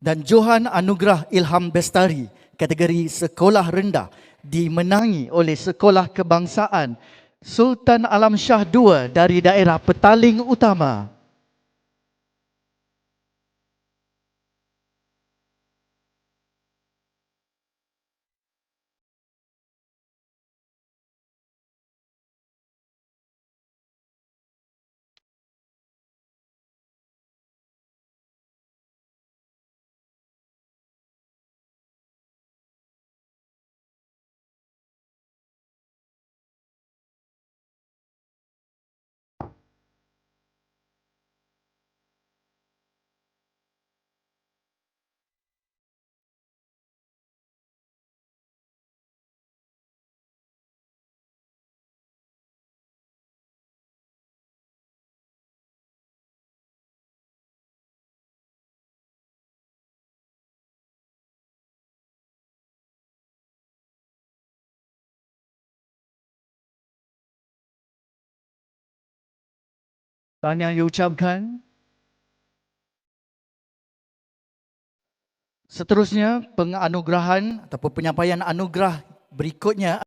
dan Johan Anugerah Ilham Bestari kategori sekolah rendah dimenangi oleh Sekolah Kebangsaan Sultan Alam Shah II dari daerah Petaling Utama. Dan yang diucapkan. Seterusnya penganugerahan ataupun penyampaian anugerah berikutnya